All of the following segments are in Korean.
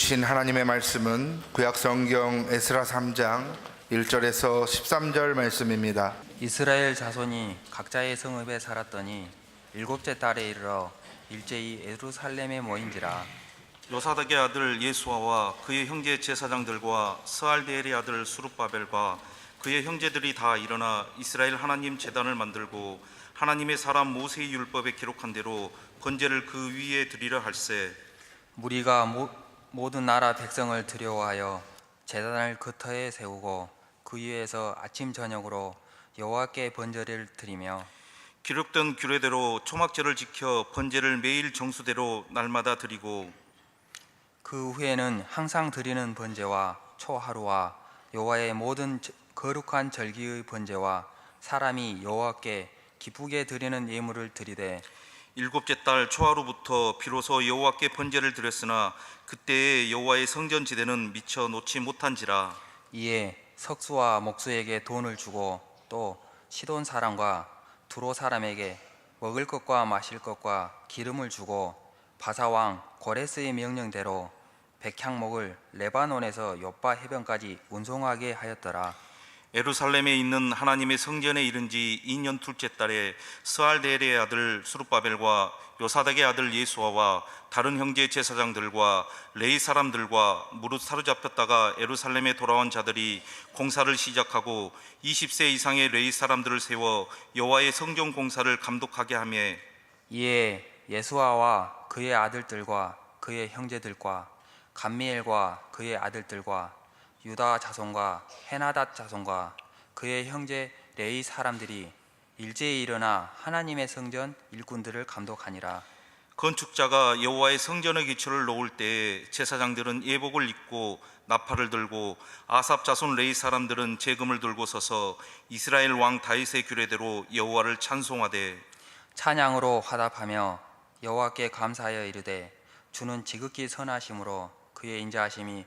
주신 하나님의 말씀은 구약 성경 에스라 3장 1절에서 13절 말씀입니다. 이스라엘 자손이 각자의 성읍에 살았더니 일곱째 달에 이르러 일제히 예루살렘에 모인지라 요사닥의 아들 예수아와 그의 형제 제사장들과 스알데엘의 아들 수룹바벨과 그의 형제들이 다 일어나 이스라엘 하나님 제단을 만들고 하나님의 사람 모세의 율법에 기록한 대로 번제를 그 위에 드리려 할세 무리가 모, 모든 나라 백성을 두려워하여 제단을 그 터에 세우고 그 위에서 아침 저녁으로 여호와께 번제를 드리며 기록된 규례대로 초막절을 지켜 번제를 매일 정수대로 날마다 드리고 그 후에는 항상 드리는 번제와 초하루와 여호와의 모든 저- 거룩한 절기의 번제와 사람이 여호와께 기쁘게 드리는 예물을 드리되 일곱째 달 초하루부터 비로소 여호와께 번제를 드렸으나 그때의 여호와의 성전 지대는 미처 놓지 못한지라 이에 석수와 목수에게 돈을 주고 또 시돈 사람과 두로 사람에게 먹을 것과 마실 것과 기름을 주고 바사왕 고레스의 명령대로 백향목을 레바논에서 요바 해변까지 운송하게 하였더라. 에루살렘에 있는 하나님의 성전에 이른 지 2년 둘째 달에 스알데엘의 아들 수룹바벨과 요사닥의 아들 예수아와 다른 형제 제사장들과 레이 사람들과 무릇 사로잡혔다가 에루살렘에 돌아온 자들이 공사를 시작하고 20세 이상의 레이 사람들을 세워 여호와의 성전 공사를 감독하게 하며 이에 예수아와 그의 아들들과 그의 형제들과 감미엘과 그의 아들들과 유다 자손과 헤나닷 자손과 그의 형제 레이 사람들이 일제히 일어나 하나님의 성전 일꾼들을 감독하니라. 건축자가 여호와의 성전의 기초를 놓을 때에 제사장들은 예복을 입고 나팔을 들고 아삽 자손 레이 사람들은 재금을 들고 서서 이스라엘 왕 다윗의 규례대로 여호와를 찬송하되 찬양으로 화답하며 여호와께 감사하여 이르되 주는 지극히 선하심으로 그의 인자하심이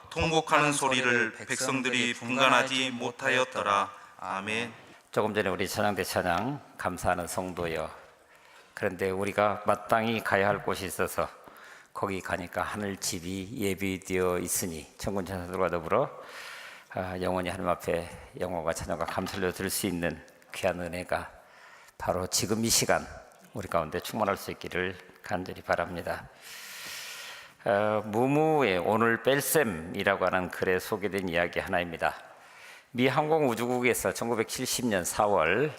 통곡하는 소리를 백성들이 분간하지 못하였더라. 아멘. 조금 전에 우리 찬양대 찬양 감사하는 성도여 그런데 우리가 마땅히 가야 할 곳이 있어서 거기 가니까 하늘 집이 예비되어 있으니 천군 천사들과 더불어 아, 영원히 하나님 앞에 영광과 찬양과 감사를 드릴 수 있는 귀한 은혜가 바로 지금 이 시간 우리 가운데 충만할 수 있기를 간절히 바랍니다. 어, 무무의 오늘 뺄셈이라고 하는 글에 소개된 이야기 하나입니다. 미 항공우주국에서 1970년 4월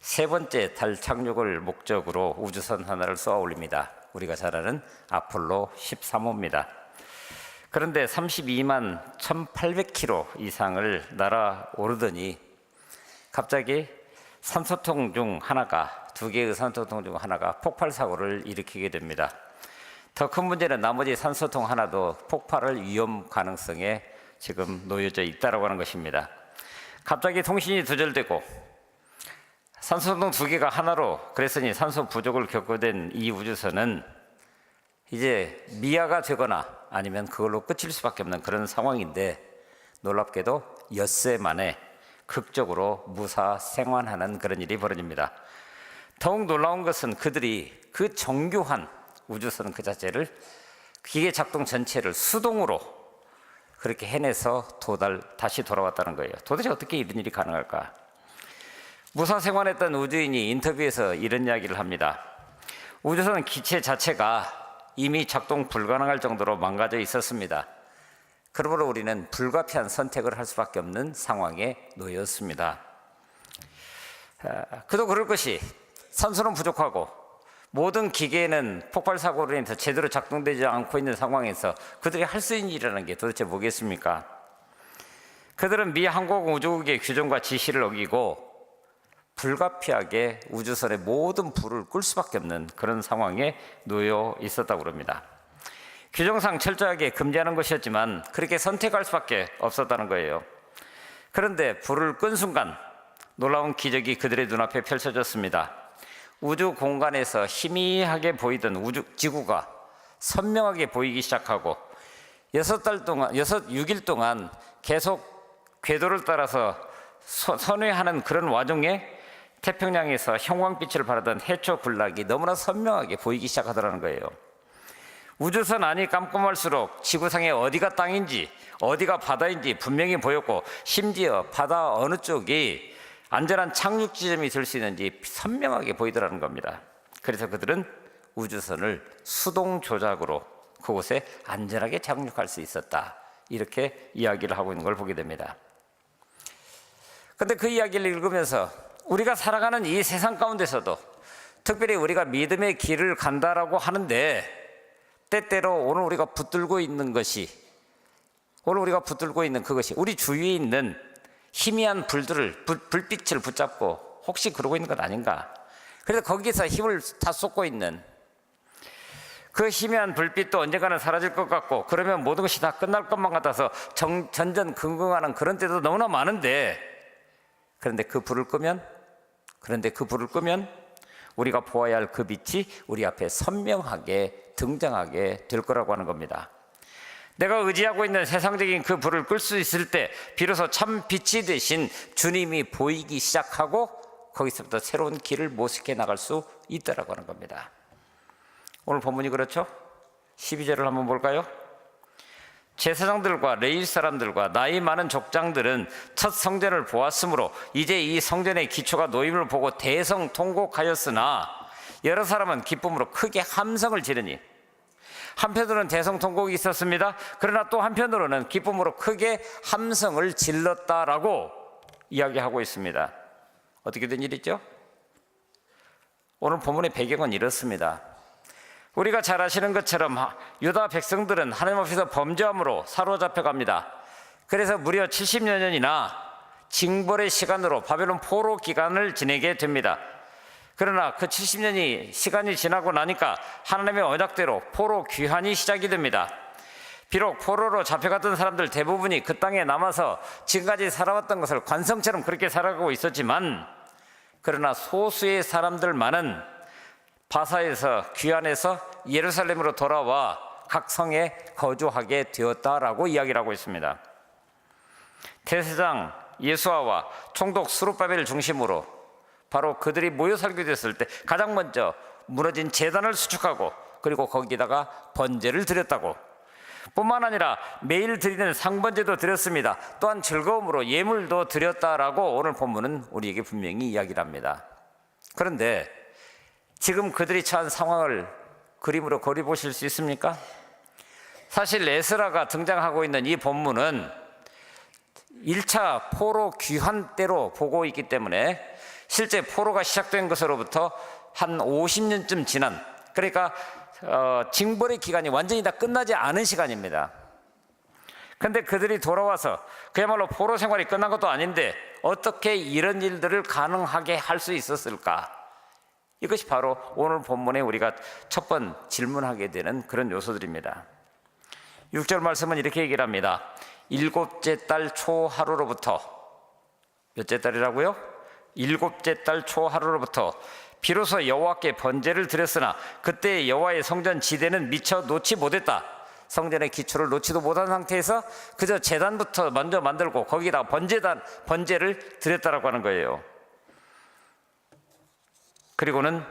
세 번째 달 착륙을 목적으로 우주선 하나를 쏘아 올립니다. 우리가 잘 아는 아폴로 13호입니다. 그런데 32만 1,800km 이상을 날아오르더니 갑자기 산소통 중 하나가 두 개의 산소통 중 하나가 폭발 사고를 일으키게 됩니다. 더 큰 문제는 나머지 산소통 하나도 폭발할 위험 가능성에 지금 놓여져 있다라고 하는 것입니다. 갑자기 통신이 두절되고 산소통 두 개가 하나로 그랬으니 산소 부족을 겪게 된 이 우주선은 이제 미아가 되거나 아니면 그걸로 끝일 수밖에 없는 그런 상황인데 놀랍게도 엿새 만에 극적으로 무사 생還하는 그런 일이 벌어집니다. 더욱 놀라운 것은 그들이 그 정교한 우주선 그 자체를 기계 작동 전체를 수동으로 그렇게 해내서 도달 다시 돌아왔다는 거예요. 도대체 어떻게 이런 일이 가능할까? 무사 생활했던 우주인이 인터뷰에서 이런 이야기를 합니다. 우주선 기체 자체가 이미 작동 불가능할 정도로 망가져 있었습니다. 그러므로 우리는 불가피한 선택을 할 수밖에 없는 상황에 놓였습니다. 아, 그도 그럴 것이 산소는 부족하고 모든 기계는 폭발 사고로 인해서 제대로 작동되지 않고 있는 상황에서 그들이 할 수 있는 일이라는 게 도대체 뭐겠습니까? 그들은 미 항공우주국의 규정과 지시를 어기고 불가피하게 우주선의 모든 불을 끌 수밖에 없는 그런 상황에 놓여 있었다고 그럽니다. 규정상 철저하게 금지하는 것이었지만 그렇게 선택할 수밖에 없었다는 거예요. 그런데 불을 끈 순간 놀라운 기적이 그들의 눈앞에 펼쳐졌습니다. 우주 공간에서 희미하게 보이던 우주 지구가 선명하게 보이기 시작하고 여섯 달 동안 여섯 6일 동안 계속 궤도를 따라서 서- 선회하는 그런 와중에 태평양에서 형광빛을 바라던 해초 군락이 너무나 선명하게 보이기 시작하더라는 거예요. 우주선 안이 깜깜할수록 지구상의 어디가 땅인지 어디가 바다인지 분명히 보였고 심지어 바다 어느 쪽이 안전한 착륙 지점이 될 수 있는지 선명하게 보이더라는 겁니다. 그래서 그들은 우주선을 수동 조작으로 그곳에 안전하게 착륙할 수 있었다. 이렇게 이야기를 하고 있는 걸 보게 됩니다. 근데 그 이야기를 읽으면서 우리가 살아가는 이 세상 가운데서도 특별히 우리가 믿음의 길을 간다라고 하는데 때때로 오늘 우리가 붙들고 있는 것이 오늘 우리가 붙들고 있는 그것이 우리 주위에 있는 희미한 불들을 불, 불빛을 붙잡고 혹시 그러고 있는 것 아닌가? 그래서 거기서 힘을 다 쏟고 있는 그 희미한 불빛도 언젠가는 사라질 것 같고 그러면 모든 것이 다 끝날 것만 같아서 정, 전전긍긍하는 그런 때도 너무나 많은데 그런데 그 불을 끄면 그런데 그 불을 끄면 우리가 보아야 할 그 빛이 우리 앞에 선명하게 등장하게 될 거라고 하는 겁니다. 내가 의지하고 있는 세상적인 그 불을 끌 수 있을 때 비로소 참 빛이 되신 주님이 보이기 시작하고 거기서부터 새로운 길을 모색해 나갈 수 있다라고 하는 겁니다. 오늘 본문이 그렇죠? 12절을 한번 볼까요? 제사장들과 레일 사람들과 나이 많은 족장들은 첫 성전을 보았으므로 이제 이 성전의 기초가 놓임을 보고 대성 통곡하였으나 여러 사람은 기쁨으로 크게 함성을 지르니 한편으로는 대성통곡이 있었습니다. 그러나 또 한편으로는 기쁨으로 크게 함성을 질렀다라고 이야기하고 있습니다. 어떻게 된 일이죠? 오늘 본문의 배경은 이렇습니다. 우리가 잘 아시는 것처럼 유다 백성들은 하나님 앞에서 범죄함으로 사로잡혀 갑니다. 그래서 무려 70여 년이나 징벌의 시간으로 바벨론 포로 기간을 지내게 됩니다. 그러나 그 70년이 시간이 지나고 나니까 하나님의 언약대로 포로 귀환이 시작이 됩니다. 비록 포로로 잡혀갔던 사람들 대부분이 그 땅에 남아서 지금까지 살아왔던 것을 관성처럼 그렇게 살아가고 있었지만 그러나 소수의 사람들만은 바사에서 귀환해서 예루살렘으로 돌아와 각 성에 거주하게 되었다라고 이야기를 하고 있습니다. 대세장 예수아와 총독 수르바벨을 중심으로 바로 그들이 모여 살게 됐을 때 가장 먼저 무너진 재단을 수축하고 그리고 거기다가 번제를 드렸다고 뿐만 아니라 매일 드리는 상번제도 드렸습니다. 또한 즐거움으로 예물도 드렸다라고 오늘 본문은 우리에게 분명히 이야기를 합니다. 그런데 지금 그들이 처한 상황을 그림으로 그리 보실 수 있습니까? 사실 에스라가 등장하고 있는 이 본문은 1차 포로 귀환 때로 보고 있기 때문에 실제 포로가 시작된 것으로부터 한 50년쯤 지난 그러니까 어, 징벌의 기간이 완전히 다 끝나지 않은 시간입니다. 근데 그들이 돌아와서 그야말로 포로 생활이 끝난 것도 아닌데 어떻게 이런 일들을 가능하게 할 수 있었을까? 이것이 바로 오늘 본문에 우리가 첫 번 질문하게 되는 그런 요소들입니다. 6절 말씀은 이렇게 얘기를 합니다. 일곱째 달 초하루로부터 몇째 달이라고요? 일곱째 달 초하루로부터 비로소 여호와께 번제를 드렸으나 그때 여호와의 성전 지대는 미처 놓지 못했다. 성전의 기초를 놓지도 못한 상태에서 그저 재단부터 먼저 만들고 거기다 번제단 번제를 드렸다라고 하는 거예요. 그리고는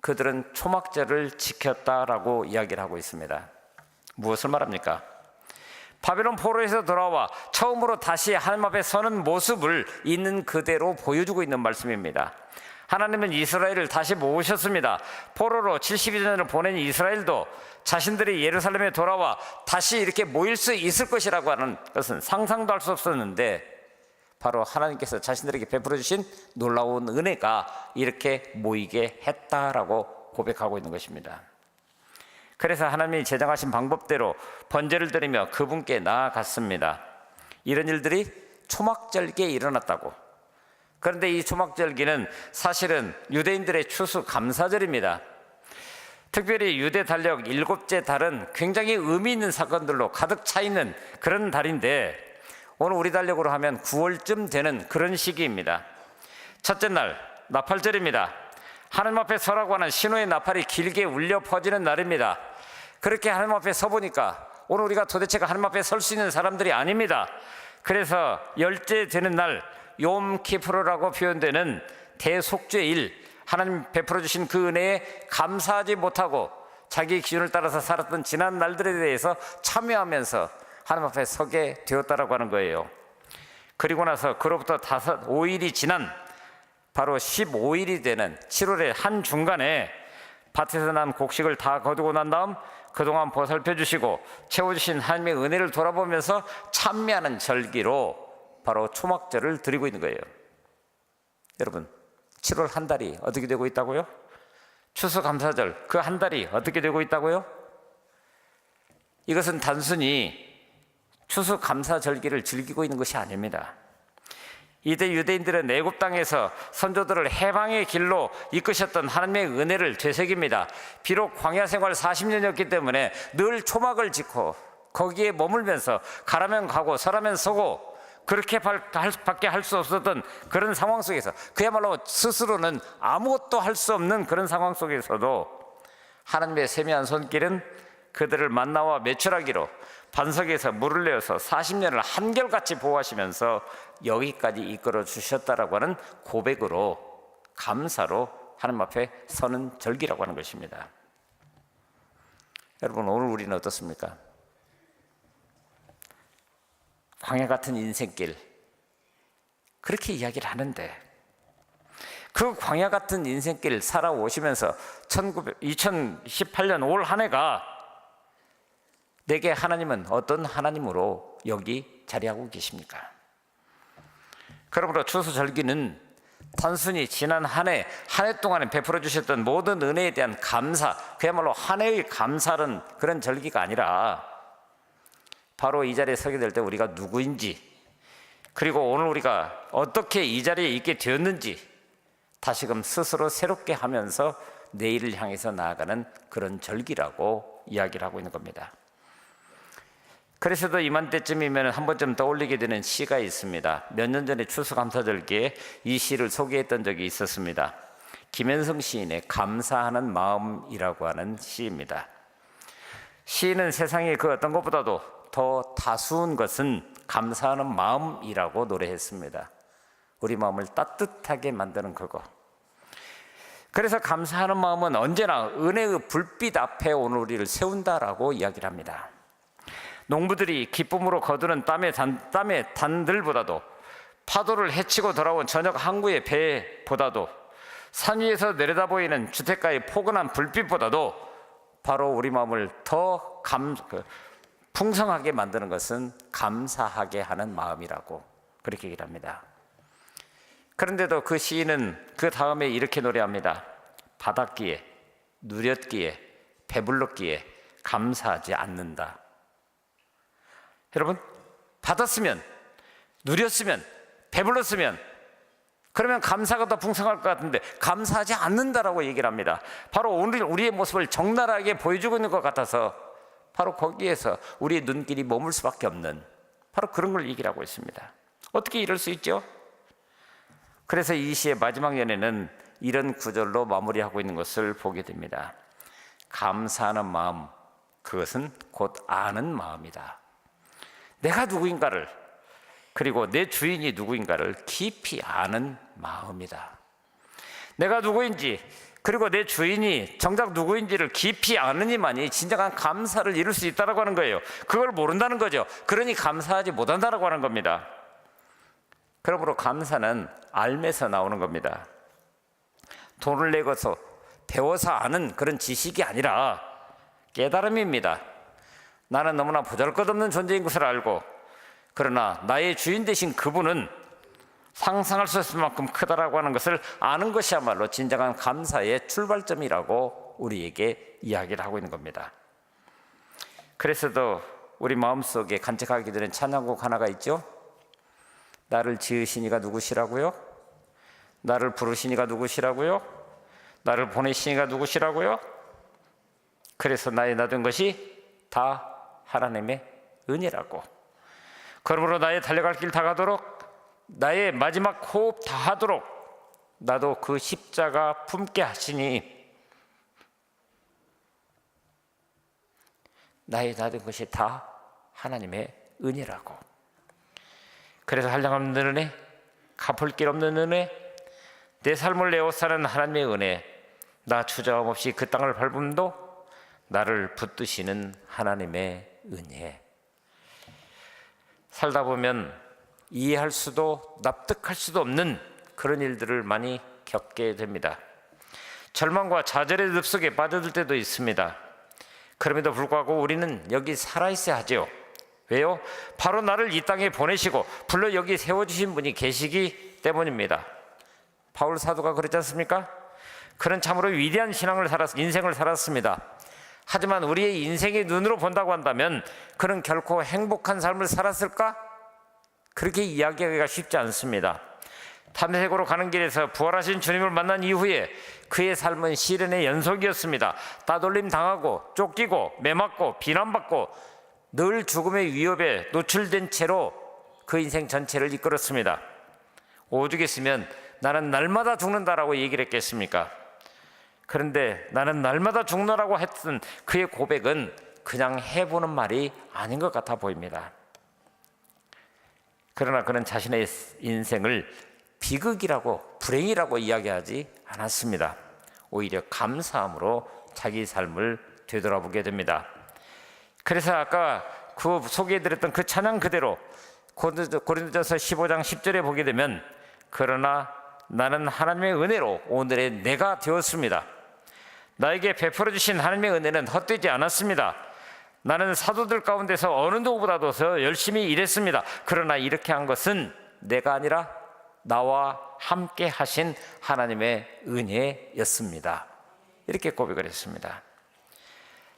그들은 초막절을 지켰다라고 이야기를 하고 있습니다. 무엇을 말합니까? 바벨론 포로에서 돌아와 처음으로 다시 하나님 앞에 서는 모습을 있는 그대로 보여주고 있는 말씀입니다. 하나님은 이스라엘을 다시 모으셨습니다. 포로로 72년을 보낸 이스라엘도 자신들이 예루살렘에 돌아와 다시 이렇게 모일 수 있을 것이라고 하는 것은 상상도 할 수 없었는데 바로 하나님께서 자신들에게 베풀어 주신 놀라운 은혜가 이렇게 모이게 했다라고 고백하고 있는 것입니다. 그래서 하나님이 제정하신 방법대로 번제를 드리며 그분께 나아갔습니다. 이런 일들이 초막절기에 일어났다고. 그런데 이 초막절기는 사실은 유대인들의 추수 감사절입니다. 특별히 유대 달력 일곱째 달은 굉장히 의미 있는 사건들로 가득 차 있는 그런 달인데 오늘 우리 달력으로 하면 9월쯤 되는 그런 시기입니다. 첫째 날 나팔절입니다. 하나님 앞에 서라고 하는 신호의 나팔이 길게 울려 퍼지는 날입니다. 그렇게 하나님 앞에 서 보니까 오늘 우리가 도대체가 하나님 앞에 설 수 있는 사람들이 아닙니다. 그래서 열째 되는 날 욤키프로라고 표현되는 대속죄일 하나님 베풀어 주신 그 은혜에 감사하지 못하고 자기 기준을 따라서 살았던 지난 날들에 대해서 참여하면서 하나님 앞에 서게 되었다라고 하는 거예요. 그리고 나서 그로부터 다섯 5일이 지난 바로 15일이 되는 7월의 한 중간에 밭에서 난 곡식을 다 거두고 난 다음 그동안 보살펴 주시고 채워주신 하나님의 은혜를 돌아보면서 찬미하는 절기로 바로 초막절을 드리고 있는 거예요. 여러분, 7월 한 달이 어떻게 되고 있다고요? 추수감사절 그 한 달이 어떻게 되고 있다고요? 이것은 단순히 추수감사절기를 즐기고 있는 것이 아닙니다. 이때 유대인들은 애굽 땅에서 선조들을 해방의 길로 이끄셨던 하나님의 은혜를 되새깁니다. 비록 광야 생활 40년이었기 때문에 늘 초막을 짓고 거기에 머물면서 가라면 가고 서라면 서고 그렇게 밖에 할 수 없었던 그런 상황 속에서 그야말로 스스로는 아무것도 할 수 없는 그런 상황 속에서도 하나님의 세미한 손길은 그들을 만나와 매출하기로 반석에서 물을 내어서 40년을 한결같이 보호하시면서 여기까지 이끌어 주셨다라고 하는 고백으로 감사로 하나님 앞에 서는 절기라고 하는 것입니다. 여러분 오늘 우리는 어떻습니까? 광야 같은 인생길 그렇게 이야기를 하는데 그 광야 같은 인생길 살아오시면서 1900, 2018년 올 한 해가 내게 하나님은 어떤 하나님으로 여기 자리하고 계십니까? 그러므로 추수절기는 단순히 지난 한 해, 한 해 동안에 베풀어 주셨던 모든 은혜에 대한 감사, 그야말로 한 해의 감사는 그런 절기가 아니라 바로 이 자리에 서게 될 때 우리가 누구인지, 그리고 오늘 우리가 어떻게 이 자리에 있게 되었는지 다시금 스스로 새롭게 하면서 내일을 향해서 나아가는 그런 절기라고 이야기를 하고 있는 겁니다. 그래서도 이맘때쯤이면 한 번쯤 떠올리게 되는 시가 있습니다. 몇 년 전에 추수감사절기에 이 시를 소개했던 적이 있었습니다. 김현성 시인의 감사하는 마음이라고 하는 시입니다. 시인은 세상의 그 어떤 것보다도 더 다수운 것은 감사하는 마음이라고 노래했습니다. 우리 마음을 따뜻하게 만드는 그거. 그래서 감사하는 마음은 언제나 은혜의 불빛 앞에 오늘 우리를 세운다라고 이야기를 합니다. 농부들이 기쁨으로 거두는 땀의 단, 땀의 단들보다도 파도를 헤치고 돌아온 저녁 항구의 배보다도 산 위에서 내려다 보이는 주택가의 포근한 불빛보다도 바로 우리 마음을 더 감, 그, 풍성하게 만드는 것은 감사하게 하는 마음이라고 그렇게 얘기를 합니다. 그런데도 그 시인은 그 다음에 이렇게 노래합니다. 받았기에, 누렸기에, 배불렀기에 감사하지 않는다. 여러분, 받았으면, 누렸으면, 배불렀으면, 그러면 감사가 더 풍성할 것 같은데, 감사하지 않는다라고 얘기를 합니다. 바로 오늘 우리의 모습을 적나라하게 보여주고 있는 것 같아서, 바로 거기에서 우리의 눈길이 머물 수밖에 없는, 바로 그런 걸 얘기를 하고 있습니다. 어떻게 이럴 수 있죠? 그래서 이 시의 마지막 연에는 이런 구절로 마무리하고 있는 것을 보게 됩니다. 감사하는 마음, 그것은 곧 아는 마음이다. 내가 누구인가를 그리고 내 주인이 누구인가를 깊이 아는 마음이다. 내가 누구인지 그리고 내 주인이 정작 누구인지를 깊이 아느니만이 진정한 감사를 이룰 수 있다라고 하는 거예요. 그걸 모른다는 거죠. 그러니 감사하지 못한다라고 하는 겁니다. 그러므로 감사는 알면서 나오는 겁니다. 돈을 내고서 배워서 아는 그런 지식이 아니라 깨달음입니다. 나는 너무나 보잘것없는 존재인 것을 알고 그러나 나의 주인 되신 그분은 상상할 수 없을 만큼 크다라고 하는 것을 아는 것이야말로 진정한 감사의 출발점이라고 우리에게 이야기를 하고 있는 겁니다. 그래서도 우리 마음속에 간직하게 되는 찬양곡 하나가 있죠. 나를 지으신 이가 누구시라고요? 나를 부르신 이가 누구시라고요? 나를 보내신 이가 누구시라고요? 그래서 나의 놔둔 것이 다 하나님의 은혜라고. 그러므로 나의 달려갈 길 다 가도록 나의 마지막 호흡 다 하도록 나도 그 십자가 품게 하시니 나의 놔둔 것이 다 하나님의 은혜라고. 그래서 한량 없는 은혜, 갚을 길 없는 은혜, 내 삶을 내어 사는 하나님의 은혜, 나 주저함 없이 그 땅을 밟음도 나를 붙드시는 하나님의 은혜. 살다 보면 이해할 수도 납득할 수도 없는 그런 일들을 많이 겪게 됩니다. 절망과 좌절의 늪속에 빠져들 때도 있습니다. 그럼에도 불구하고 우리는 여기 살아있어야 하지요. 왜요? 바로 나를 이 땅에 보내시고 불러 여기 세워주신 분이 계시기 때문입니다. 바울 사도가 그랬지 않습니까? 그는 참으로 위대한 신앙을 살았, 인생을 살았습니다. 하지만 우리의 인생의 눈으로 본다고 한다면 그는 결코 행복한 삶을 살았을까? 그렇게 이야기하기가 쉽지 않습니다. 탐색으로 가는 길에서 부활하신 주님을 만난 이후에 그의 삶은 시련의 연속이었습니다. 따돌림 당하고 쫓기고 매맞고 비난받고 늘 죽음의 위협에 노출된 채로 그 인생 전체를 이끌었습니다. 오죽했으면 나는 날마다 죽는다라고 얘기를 했겠습니까? 그런데 나는 날마다 죽노라고 했던 그의 고백은 그냥 해보는 말이 아닌 것 같아 보입니다. 그러나 그는 자신의 인생을 비극이라고 불행이라고 이야기하지 않았습니다. 오히려 감사함으로 자기 삶을 되돌아보게 됩니다. 그래서 아까 그 소개해드렸던 그 찬양 그대로 고린도전서 15장 10절에 보게 되면 그러나 나는 하나님의 은혜로 오늘의 내가 되었습니다. 나에게 베풀어 주신 하나님의 은혜는 헛되지 않았습니다. 나는 사도들 가운데서 어느 누구보다도 더 열심히 일했습니다. 그러나 이렇게 한 것은 내가 아니라 나와 함께 하신 하나님의 은혜였습니다. 이렇게 고백을 했습니다.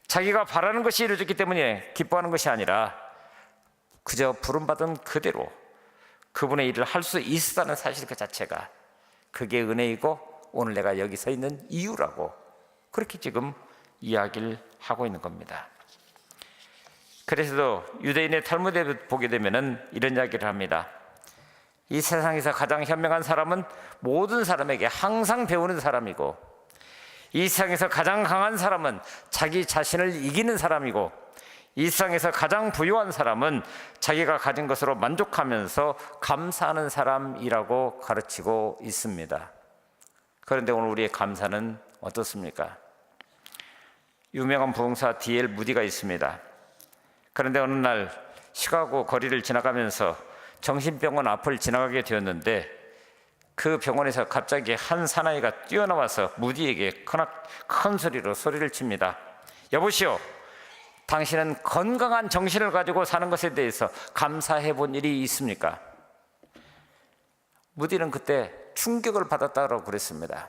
자기가 바라는 것이 이루어졌기 때문에 기뻐하는 것이 아니라 그저 부름받은 그대로 그분의 일을 할 수 있었다는 사실 그 자체가 그게 은혜이고 오늘 내가 여기 서 있는 이유라고 그렇게 지금 이야기를 하고 있는 겁니다. 그래서 유대인의 탈무드에 보게 되면은 이런 이야기를 합니다. 이 세상에서 가장 현명한 사람은 모든 사람에게 항상 배우는 사람이고 이 세상에서 가장 강한 사람은 자기 자신을 이기는 사람이고 이 세상에서 가장 부유한 사람은 자기가 가진 것으로 만족하면서 감사하는 사람이라고 가르치고 있습니다. 그런데 오늘 우리의 감사는 어떻습니까? 유명한 부흥사 D.L. 무디가 있습니다. 그런데 어느 날 시카고 거리를 지나가면서 정신병원 앞을 지나가게 되었는데 그 병원에서 갑자기 한 사나이가 뛰어나와서 무디에게 큰, 큰 소리로 소리를 칩니다. 여보시오, 당신은 건강한 정신을 가지고 사는 것에 대해서 감사해 본 일이 있습니까? 무디는 그때 충격을 받았다고 그랬습니다.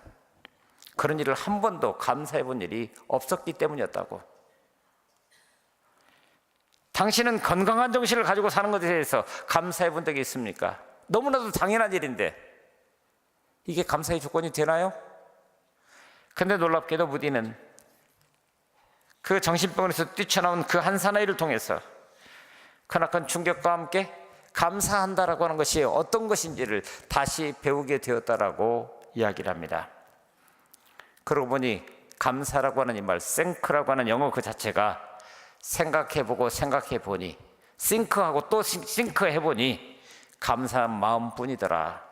그런 일을 한 번도 감사해 본 일이 없었기 때문이었다고. 당신은 건강한 정신을 가지고 사는 것에 대해서 감사해 본 적이 있습니까? 너무나도 당연한 일인데 이게 감사의 조건이 되나요? 근데 놀랍게도 무디는 그 정신병원에서 뛰쳐나온 그 한 사나이를 통해서 크나큰 충격과 함께 감사한다라고 하는 것이 어떤 것인지를 다시 배우게 되었다라고 이야기를 합니다. 그러고 보니 감사라고 하는 이 말, 생크라고 하는 영어 그 자체가 생각해보고 생각해보니 싱크하고 또 싱크해보니 감사한 마음뿐이더라.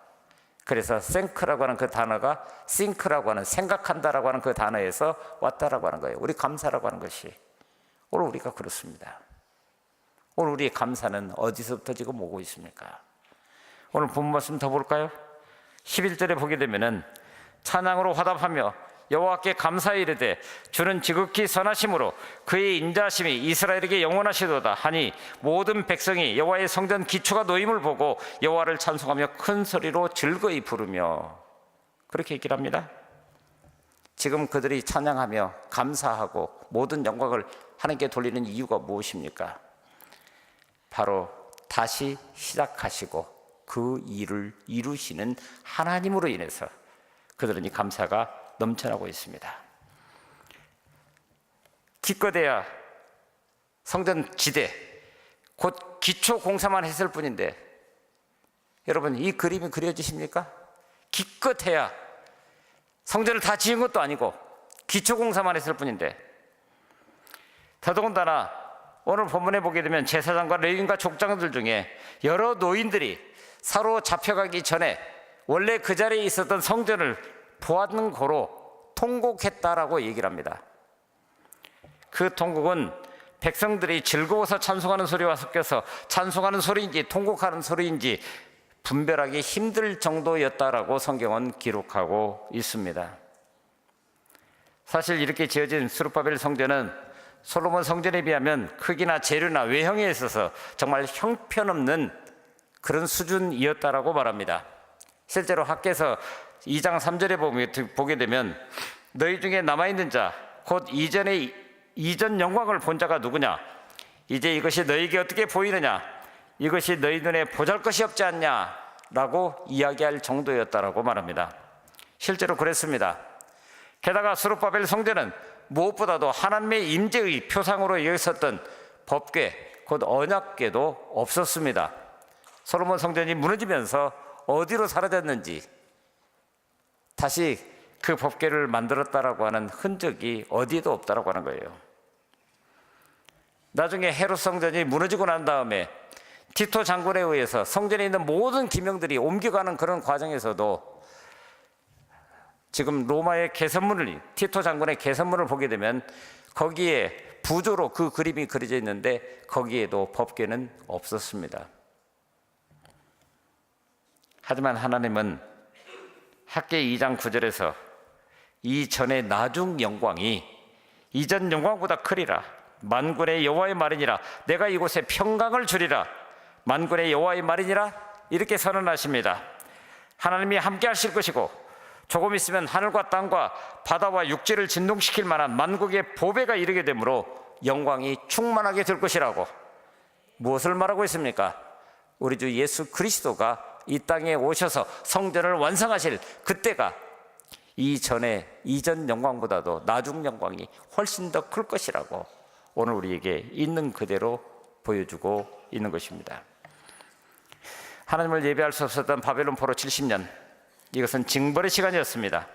그래서 생크라고 하는 그 단어가 싱크라고 하는 생각한다라고 하는 그 단어에서 왔다라고 하는 거예요. 우리 감사라고 하는 것이 오늘 우리가 그렇습니다. 오늘 우리의 감사는 어디서부터 지금 오고 있습니까? 오늘 본 말씀 더 볼까요? 11절에 보게 되면은 찬양으로 화답하며 여호와께 감사히 이르되 주는 지극히 선하심으로 그의 인자심이 이스라엘에게 영원하시도다 하니 모든 백성이 여호와의 성전 기초가 놓임을 보고 여호와를 찬송하며 큰 소리로 즐거이 부르며 그렇게 얘기를 합니다. 지금 그들이 찬양하며 감사하고 모든 영광을 하나님께 돌리는 이유가 무엇입니까? 바로 다시 시작하시고 그 일을 이루시는 하나님으로 인해서 그들은 이 감사가 넘쳐나고 있습니다. 기껏해야 성전 지대 곧 기초 공사만 했을 뿐인데 여러분 이 그림이 그려지십니까? 기껏해야 성전을 다 지은 것도 아니고 기초 공사만 했을 뿐인데 더더군다나 오늘 본문에 보게 되면 제사장과 레위인과 족장들 중에 여러 노인들이 사로 잡혀가기 전에 원래 그 자리에 있었던 성전을 보았는 고로 통곡했다라고 얘기를 합니다. 그 통곡은 백성들이 즐거워서 찬송하는 소리와 섞여서 찬송하는 소리인지 통곡하는 소리인지 분별하기 힘들 정도였다라고 성경은 기록하고 있습니다. 사실 이렇게 지어진 수르바벨 성전은 솔로몬 성전에 비하면 크기나 재료나 외형에 있어서 정말 형편없는 그런 수준이었다라고 말합니다. 실제로 학계에서 2장 3절에 보게 되면 너희 중에 남아있는 자, 곧 이전의 이전 영광을 본 자가 누구냐? 이제 이것이 너희에게 어떻게 보이느냐? 이것이 너희 눈에 보잘 것이 없지 않냐? 라고 이야기할 정도였다라고 말합니다. 실제로 그랬습니다. 게다가 수르바벨 성전은 무엇보다도 하나님의 임재의 표상으로 여겼었던 법궤, 곧 언약궤도 없었습니다. 솔로몬 성전이 무너지면서 어디로 사라졌는지 다시 그 법궤를 만들었다라고 하는 흔적이 어디에도 없다라고 하는 거예요. 나중에 헤롯 성전이 무너지고 난 다음에 티토 장군에 의해서 성전에 있는 모든 기명들이 옮겨가는 그런 과정에서도 지금 로마의 개선문을 티토 장군의 개선문을 보게 되면 거기에 부조로 그 그림이 그려져 있는데 거기에도 법궤는 없었습니다. 하지만 하나님은 학계 2장 9절에서 이 전의 나중 영광이 이전 영광보다 크리라. 만군의 여호와의 말이니라. 내가 이곳에 평강을 주리라. 만군의 여호와의 말이니라. 이렇게 선언하십니다. 하나님이 함께 하실 것이고 조금 있으면 하늘과 땅과 바다와 육지를 진동시킬 만한 만국의 보배가 이르게 되므로 영광이 충만하게 될 것이라고. 무엇을 말하고 있습니까? 우리 주 예수 그리스도가 이 땅에 오셔서 성전을 완성하실 그때가 이전에 이전 영광보다도 나중 영광이 훨씬 더 클 것이라고 오늘 우리에게 있는 그대로 보여주고 있는 것입니다. 하나님을 예배할 수 없었던 바벨론 포로 70년 이것은 징벌의 시간이었습니다.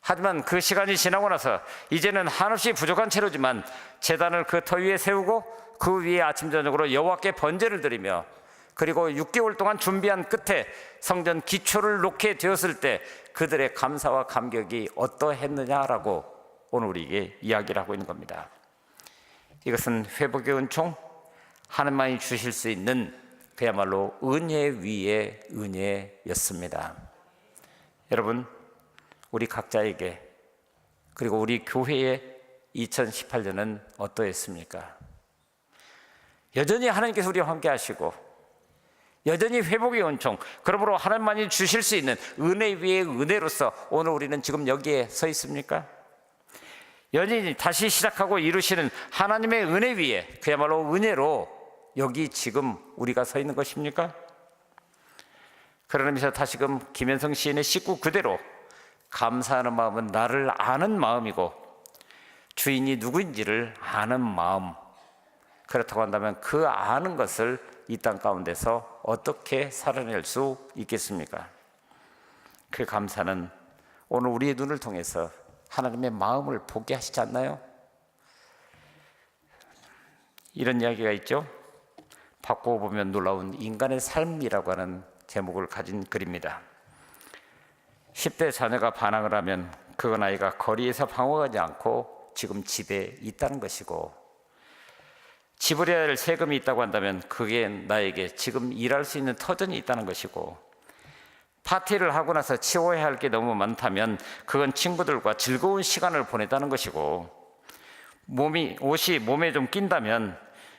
하지만 그 시간이 지나고 나서 이제는 한없이 부족한 채로지만 재단을 그 터 위에 세우고 그 위에 아침 저녁으로 여호와께 번제를 드리며 그리고 6개월 동안 준비한 끝에 성전 기초를 놓게 되었을 때 그들의 감사와 감격이 어떠했느냐라고 오늘 우리에게 이야기를 하고 있는 겁니다. 이것은 회복의 은총, 하나님만이 주실 수 있는 그야말로 은혜 위에 은혜였습니다. 여러분, 우리 각자에게 그리고 우리 교회의 2018년은 어떠했습니까? 여전히 하나님께서 우리와 함께 하시고 여전히 회복의 은총, 그러므로 하나님만이 주실 수 있는 은혜 위에 은혜로서 오늘 우리는 지금 여기에 서 있습니까? 여전히 다시 시작하고 이루시는 하나님의 은혜 위에 그야말로 은혜로 여기 지금 우리가 서 있는 것입니까? 의미에서 다시금 김현성 시인의 식구 그대로 감사하는 마음은 나를 아는 마음이고 주인이 누구인지를 아는 마음 그렇다고 한다면 그 아는 것을 이 땅 가운데서 어떻게 살아낼 수 있겠습니까? 그 감사는 오늘 우리의 눈을 통해서 하나님의 마음을 보게 하시지 않나요? 이런 이야기가 있죠. 바꾸어 보면 놀라운 인간의 삶이라고 하는 제목을 가진 글입니다. 10대 자녀가 반항을 하면 그건 아이가 거리에서 방황하지 않고 지금 집에 있다는 것이고 지불해야 할 세금이 있다고 한다면 그게 나에게 지금 일할 수 있는 터전이 있다는 것이고 파티를 하고 나서 치워야 할 게 너무 많다면 그건 친구들과 즐거운 시간을 보내다는 것이고 몸이 옷이 몸에 좀 낀다면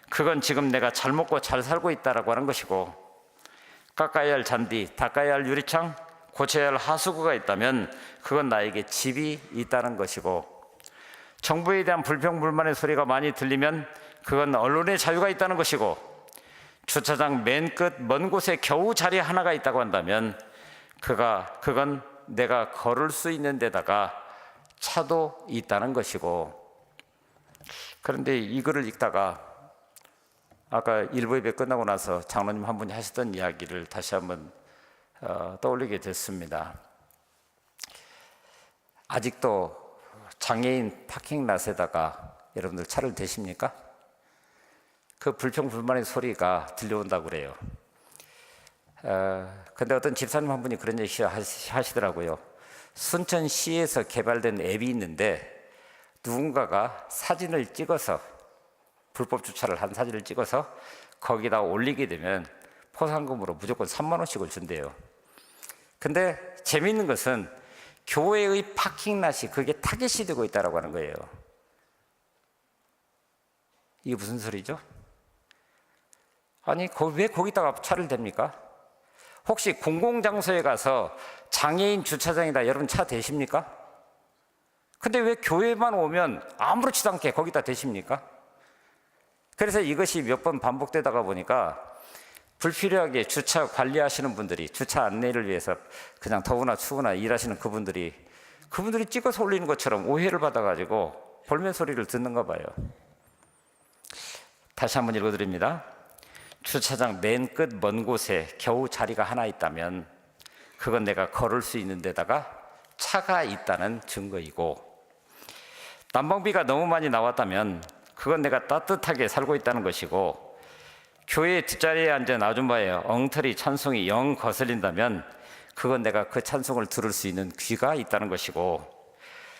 그건 지금 내가 잘 먹고 잘 살고 있다라고 하는 것이고 깎아야 할 잔디, 닦아야 할 유리창, 고쳐야 할 하수구가 있다면 그건 나에게 집이 있다는 것이고 정부에 대한 불평 불만의 소리가 많이 들리면 그건 언론의 자유가 있다는 것이고 주차장 맨 끝 먼 곳에 겨우 자리 하나가 있다고 한다면 그가 그건 내가 걸을 수 있는 데다가 차도 있다는 것이고 그런데 이 글을 읽다가 아까 일부 예배 끝나고 나서 장로님 한 분이 하셨던 이야기를 다시 한번 어, 떠올리게 됐습니다. 아직도 장애인 파킹랏에다가 여러분들 차를 대십니까? 그 불평불만의 소리가 들려온다고 그래요. 어, 근데 어떤 집사님 한 분이 그런 얘기 하시- 하시더라고요. 순천시에서 개발된 앱이 있는데 누군가가 사진을 찍어서 불법 주차를 한 사진을 찍어서 거기다 올리게 되면 포상금으로 무조건 3만 원씩을 준대요. 근데 재미있는 것은 교회의 파킹랏이 그게 타겟이 되고 있다라고 하는 거예요. 이게 무슨 소리죠? 아니, 거- 왜 거기다가 차를 댑니까? 혹시 공공장소에 가서 장애인 주차장이다 여러분 차 대십니까? 근데 왜 교회만 오면 아무렇지도 않게 거기다 대십니까? 그래서 이것이 몇 번 반복되다가 보니까 불필요하게 주차 관리하시는 분들이 주차 안내를 위해서 그냥 더우나 추우나 일하시는 그분들이 그분들이 찍어서 올리는 것처럼 오해를 받아가지고 볼멘 소리를 듣는가 봐요. 다시 한번 읽어드립니다. 주차장 맨 끝 먼 곳에 겨우 자리가 하나 있다면 그건 내가 걸을 수 있는 데다가 차가 있다는 증거이고 난방비가 너무 많이 나왔다면 그건 내가 따뜻하게 살고 있다는 것이고 교회 뒷자리에 앉은 아줌마의 엉터리 찬송이 영 거슬린다면 그건 내가 그 찬송을 들을 수 있는 귀가 있다는 것이고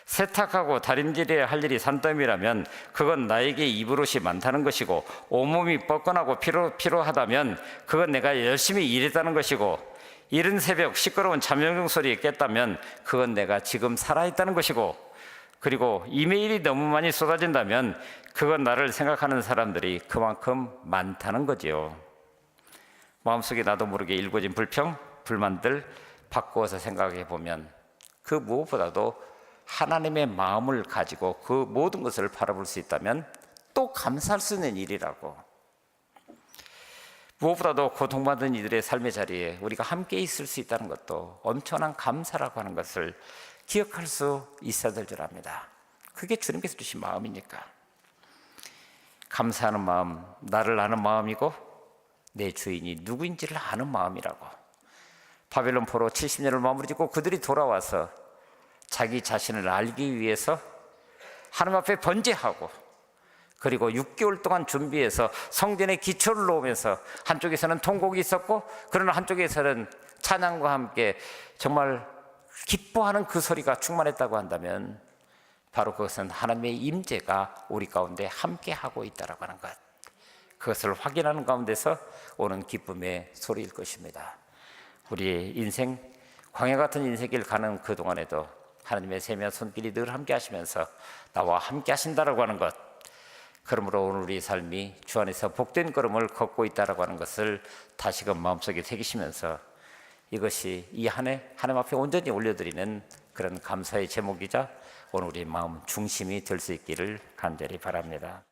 세탁하고 다림질해야 할 일이 산더미라면 그건 나에게 입으로이 많다는 것이고 온몸이 뻐근하고 피로, 피로하다면 그건 내가 열심히 일했다는 것이고 이른 새벽 시끄러운 잠영종 소리에 깼다면 그건 내가 지금 살아있다는 것이고 그리고 이메일이 너무 많이 쏟아진다면 그건 나를 생각하는 사람들이 그만큼 많다는 거지요. 마음속에 나도 모르게 일궈진 불평, 불만들 바꾸어서 생각해 보면 그 무엇보다도 하나님의 마음을 가지고 그 모든 것을 바라볼 수 있다면 또 감사할 수 있는 일이라고. 무엇보다도 고통받은 이들의 삶의 자리에 우리가 함께 있을 수 있다는 것도 엄청난 감사라고 하는 것을 기억할 수 있어야 될 줄 압니다. 그게 주님께서 주신 마음이니까. 감사하는 마음, 나를 아는 마음이고 내 주인이 누구인지를 아는 마음이라고. 바벨론 포로 70년을 마무리 짓고 그들이 돌아와서 자기 자신을 알기 위해서 하나님 앞에 번제하고 그리고 6개월 동안 준비해서 성전에 기초를 놓으면서 한쪽에서는 통곡이 있었고 그러나 한쪽에서는 찬양과 함께 정말 기뻐하는 그 소리가 충만했다고 한다면 바로 그것은 하나님의 임재가 우리 가운데 함께 하고 있다라고 하는 것. 그것을 확인하는 가운데서 오는 기쁨의 소리일 것입니다. 우리의 인생 광야 같은 인생길 가는 그 동안에도 하나님의 세미한 손길이 늘 함께 하시면서 나와 함께 하신다라고 하는 것. 그러므로 오늘 우리 삶이 주 안에서 복된 걸음을 걷고 있다라고 하는 것을 다시금 마음속에 새기시면서 이것이 이 한 해 하나님 앞에 온전히 올려드리는 그런 감사의 제목이자 오늘 우리 마음 중심이 될 수 있기를 간절히 바랍니다.